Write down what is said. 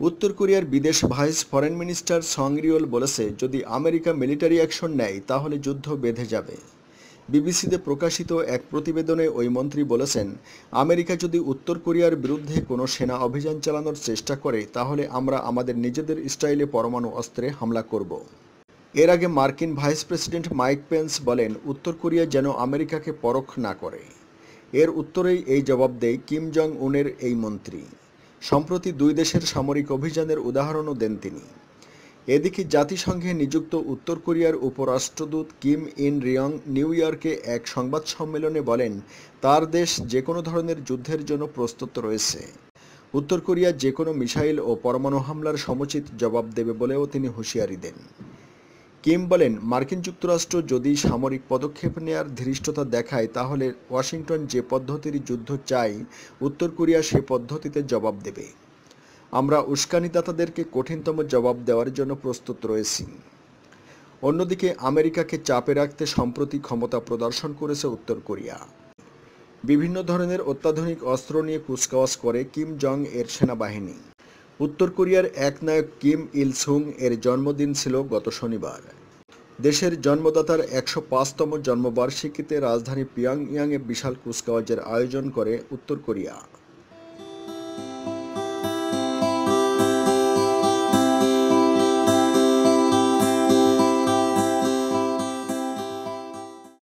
উত্তর কোরিয়ার বিদেশ vice foreign minister Song Ryol বলেছে, যদি আমেরিকা মিলিটারি অ্যাকশন নেয়, তাহলে যুদ্ধ বেঁধে যাবে। বিবিসিতে প্রকাশিত এক প্রতিবেদনে ওই মন্ত্রী বলেছেন, আমেরিকা যদি উত্তর কোরিয়ার বিরুদ্ধে কোনো সেনা অভিযান চালানোর চেষ্টা করে, তাহলে আমরা আমাদের নিজেদের স্টাইলে পরমাণু অস্ত্রে হামলা করব। এর আগে মার্কিন ভাইস প্রেসিডেন্ট মাইক পেন্স বলেন, উত্তর কোরিয়া যেন আমেরিকাকে পরখ না করে। এর উত্তরেই এই জবাব দেয় কিম জং উনের এই মন্ত্রী। সম্প্রতি দুই দেশের সামরিক অভিযানের উদাহরণও দেন তিনি। এদিকে জাতিসংঘে নিযুক্ত উত্তর কোরিয়ার উপরাষ্ট্রদূত কিম ইন রিয়ং নিউ ইয়র্কে এক সংবাদ সম্মেলনে বলেন, তার দেশ যে কোনো ধরনের যুদ্ধের জন্য প্রস্তুত রয়েছে। উত্তর কোরিয়া যে কোনো মিসাইল ও পরমাণু হামলার সমুচিত জবাব দেবে বলেও তিনি হুঁশিয়ারি দেন। কিম বলেন, মার্কিন যুক্তরাষ্ট্র যদি সামরিক পদক্ষেপ নেয়ার ধৃষ্টতা দেখায়, তাহলে ওয়াশিংটন যে পদ্ধতির যুদ্ধ চায়, উত্তর কোরিয়া সে পদ্ধতিতে জবাব দেবে। আমরা উস্কানিদাতাদেরকে কঠিনতম জবাব দেওয়ার জন্য প্রস্তুত রয়েছি। অন্যদিকে, আমেরিকাকে চাপে রাখতে সম্প্রতি ক্ষমতা প্রদর্শন করেছে উত্তর কোরিয়া। বিভিন্ন ধরনের অত্যাধুনিক অস্ত্র নিয়ে কুচকাওয়াজ করে কিম জং এর সেনাবাহিনী। উত্তর কোরিয়ার এক নায়ক কিম ইল সুং এর জন্মদিন ছিল গত শনিবার। দেশের জন্মদাতার একশো পাঁচতম জন্মবার্ষিকীতে রাজধানী পিয়াংইয়াংয়ে বিশাল কুচকাওয়াজের আয়োজন করে উত্তর কোরিয়া।